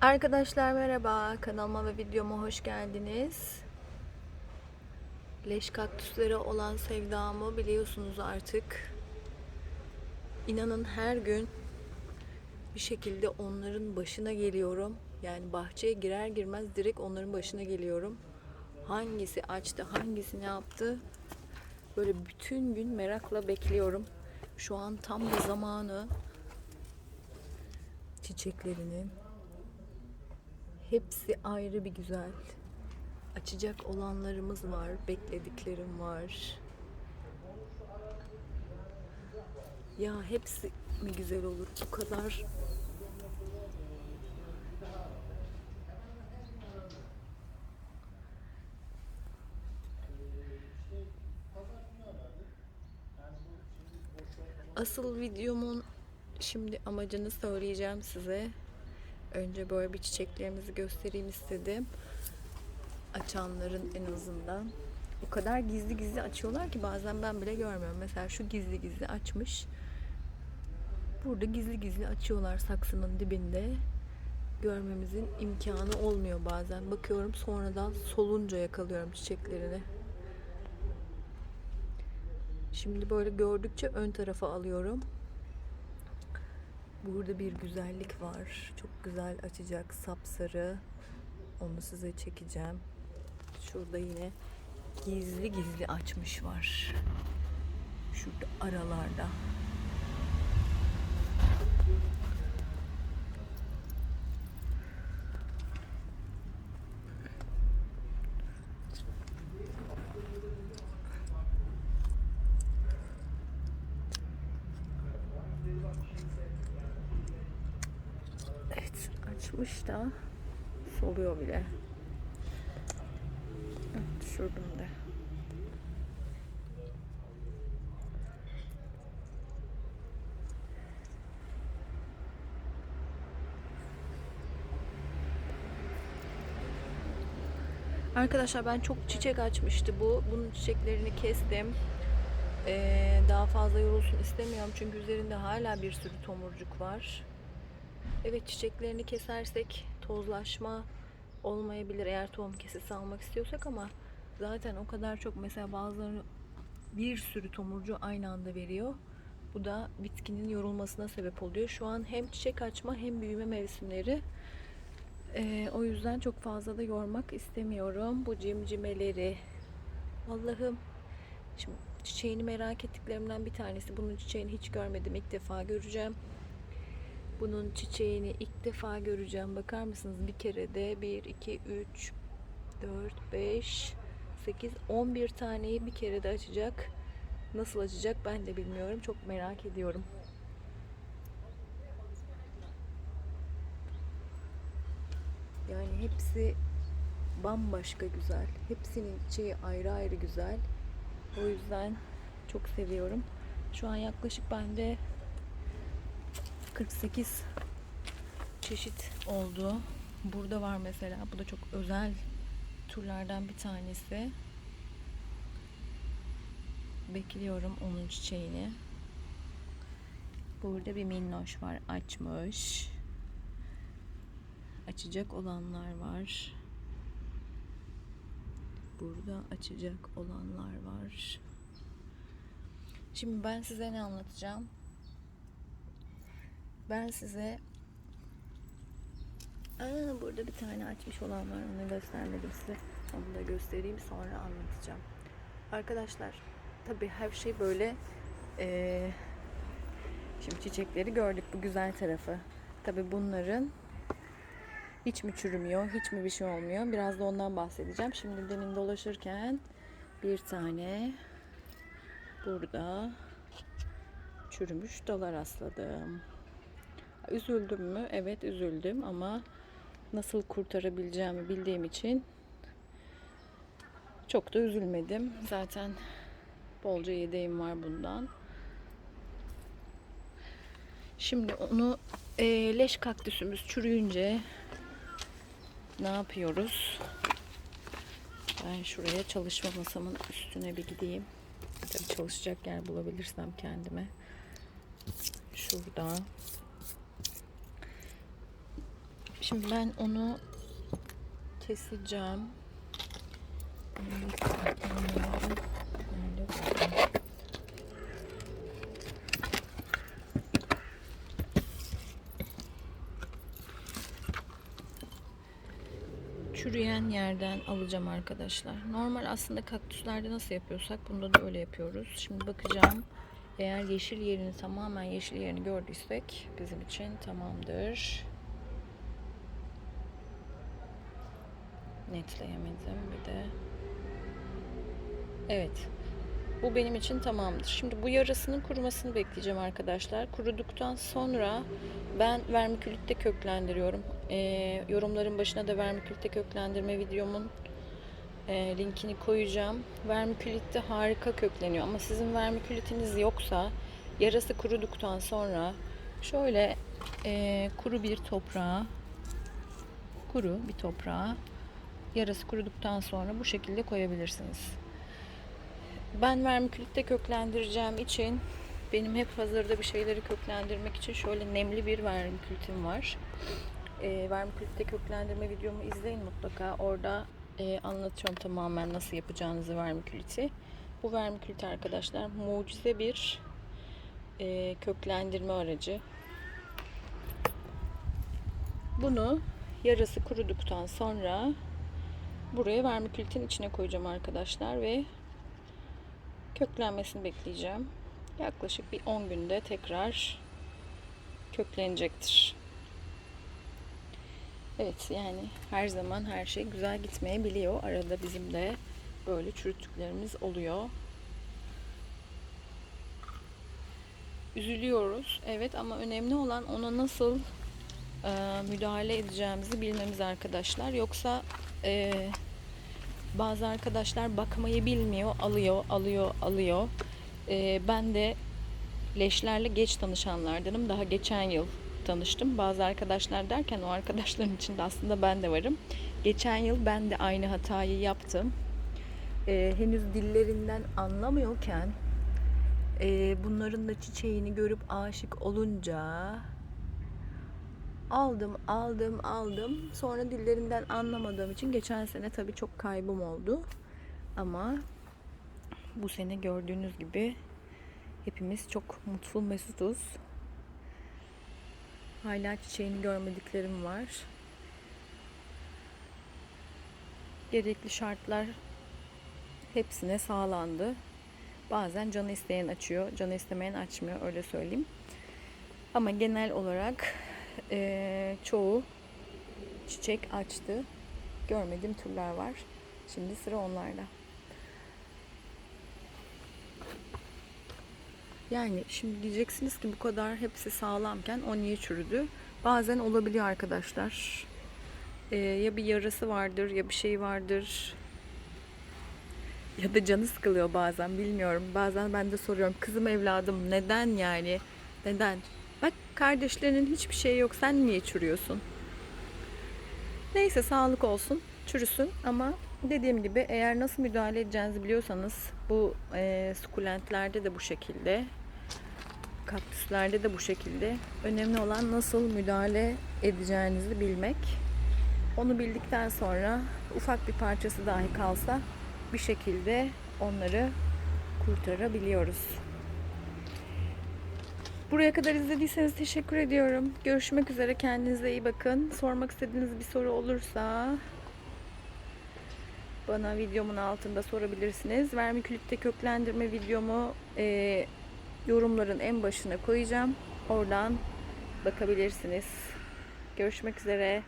Arkadaşlar merhaba, kanalıma ve videoma hoş geldiniz. Leş kaktüslere olan sevdamı biliyorsunuz artık. İnanın her gün bir şekilde onların başına geliyorum. Yani bahçeye girer girmez direkt onların başına geliyorum. Hangisi açtı, hangisi ne yaptı? Böyle bütün gün merakla bekliyorum. Şu an tam da zamanı çiçeklerinin Hepsi ayrı bir güzel. Açacak olanlarımız var, beklediklerim var. Ya hepsi mi güzel olur? Bu kadar Asıl videomun şimdi amacını söyleyeceğim size. Önce böyle bir çiçeklerimizi göstereyim istedim. Açanların en azından. O kadar gizli gizli açıyorlar ki bazen ben bile görmüyorum. Mesela şu gizli gizli açmış. Burada gizli gizli açıyorlar saksının dibinde. Görmemizin imkanı olmuyor bazen. Bakıyorum sonradan solunca yakalıyorum çiçeklerini. Şimdi böyle gördükçe ön tarafa alıyorum. Burada bir güzellik var. Çok güzel açacak sapsarı. Onu size çekeceğim. Şurada yine gizli gizli açmış var. Şurada aralarda. Açmış da soluyor bile. Düşürdüm de. Arkadaşlar ben çok çiçek açmıştı bu. Bunun çiçeklerini kestim. Ee, daha fazla yorulsun istemiyorum çünkü üzerinde hala bir sürü tomurcuk var. Evet çiçeklerini kesersek tozlaşma olmayabilir eğer tohum kesesi almak istiyorsak ama zaten o kadar çok mesela bazıları bir sürü tomurcu aynı anda veriyor. Bu da bitkinin yorulmasına sebep oluyor. Şu an hem çiçek açma hem büyüme mevsimleri. Ee, o yüzden çok fazla da yormak istemiyorum. Bu cimcimeleri. Allah'ım. Şimdi çiçeğini merak ettiklerimden bir tanesi. Bunun çiçeğini hiç görmedim. İlk defa göreceğim. Bunun çiçeğini ilk defa göreceğim. Bakar mısınız? Bir kere de 1, 2, 3, 4, 5, 8, 11 taneyi bir kere de açacak. Nasıl açacak ben de bilmiyorum. Çok merak ediyorum. Yani hepsi bambaşka güzel. Hepsinin çiçeği ayrı ayrı güzel. O yüzden çok seviyorum. Şu an yaklaşık bende 48 çeşit oldu. Burada var mesela. Bu da çok özel türlerden bir tanesi. Bekliyorum onun çiçeğini. Burada bir minnoş var açmış. Açacak olanlar var. Burada açacak olanlar var. Şimdi ben size ne anlatacağım? Ben size Aa, burada bir tane açmış olan var. Onu göstermedim size. Onu da göstereyim sonra anlatacağım. Arkadaşlar tabi her şey böyle eee, şimdi çiçekleri gördük bu güzel tarafı. Tabi bunların hiç mi çürümüyor, hiç mi bir şey olmuyor? Biraz da ondan bahsedeceğim. Şimdi demin dolaşırken bir tane burada çürümüş dala rastladım. Üzüldüm mü? Evet üzüldüm ama nasıl kurtarabileceğimi bildiğim için çok da üzülmedim. Zaten bolca yedeğim var bundan. Şimdi onu e, leş kaktüsümüz çürüyünce ne yapıyoruz? Ben şuraya çalışma masamın üstüne bir gideyim. Tabii çalışacak yer bulabilirsem kendime. Şurada Şimdi ben onu keseceğim. Çürüyen yerden alacağım arkadaşlar. Normal aslında kaktüslerde nasıl yapıyorsak bunda da öyle yapıyoruz. Şimdi bakacağım. Eğer yeşil yerini tamamen yeşil yerini gördüysek bizim için tamamdır. Netleyemedim bir de. Evet. Bu benim için tamamdır. Şimdi bu yarasının kurumasını bekleyeceğim arkadaşlar. Kuruduktan sonra ben vermikülitte köklendiriyorum. Ee, yorumların başına da vermikülitte köklendirme videomun e, linkini koyacağım. Vermikülitte harika kökleniyor ama sizin vermikülitiniz yoksa yarası kuruduktan sonra şöyle e, kuru bir toprağa kuru bir toprağa yarası kuruduktan sonra bu şekilde koyabilirsiniz. Ben vermikülitte köklendireceğim için benim hep hazırda bir şeyleri köklendirmek için şöyle nemli bir vermikülitim var. E, vermikülitte köklendirme videomu izleyin mutlaka. Orada e, anlatıyorum tamamen nasıl yapacağınızı vermiküliti. Bu vermikülit arkadaşlar mucize bir e, köklendirme aracı. Bunu yarası kuruduktan sonra buraya vermikülitin içine koyacağım arkadaşlar ve köklenmesini bekleyeceğim. Yaklaşık bir 10 günde tekrar köklenecektir. Evet yani her zaman her şey güzel gitmeyebiliyor. Arada bizim de böyle çürüttüklerimiz oluyor. Üzülüyoruz. Evet ama önemli olan ona nasıl e, müdahale edeceğimizi bilmemiz arkadaşlar. Yoksa e, bazı arkadaşlar bakmayı bilmiyor, alıyor, alıyor, alıyor. E, ben de leşlerle geç tanışanlardanım. Daha geçen yıl tanıştım. Bazı arkadaşlar derken o arkadaşların içinde aslında ben de varım. Geçen yıl ben de aynı hatayı yaptım. Ee, henüz dillerinden anlamıyorken e, bunların da çiçeğini görüp aşık olunca aldım, aldım, aldım. Sonra dillerinden anlamadığım için geçen sene tabii çok kaybım oldu. Ama bu sene gördüğünüz gibi hepimiz çok mutlu mesutuz. Hala çiçeğini görmediklerim var. Gerekli şartlar hepsine sağlandı. Bazen canı isteyen açıyor, canı istemeyen açmıyor öyle söyleyeyim. Ama genel olarak e, çoğu çiçek açtı. Görmediğim türler var. Şimdi sıra onlarda. Yani şimdi diyeceksiniz ki bu kadar hepsi sağlamken o niye çürüdü? Bazen olabiliyor arkadaşlar. Ee, ya bir yarası vardır ya bir şey vardır. Ya da canı sıkılıyor bazen bilmiyorum. Bazen ben de soruyorum kızım evladım neden yani? Neden? Bak kardeşlerinin hiçbir şey yok sen niye çürüyorsun? Neyse sağlık olsun çürüsün ama dediğim gibi eğer nasıl müdahale edeceğinizi biliyorsanız bu e, sukulentlerde de bu şekilde kaktüslerde de bu şekilde. Önemli olan nasıl müdahale edeceğinizi bilmek. Onu bildikten sonra ufak bir parçası dahi kalsa bir şekilde onları kurtarabiliyoruz. Buraya kadar izlediyseniz teşekkür ediyorum. Görüşmek üzere. Kendinize iyi bakın. Sormak istediğiniz bir soru olursa bana videomun altında sorabilirsiniz. Vermikülitte köklendirme videomu e, yorumların en başına koyacağım. Oradan bakabilirsiniz. Görüşmek üzere.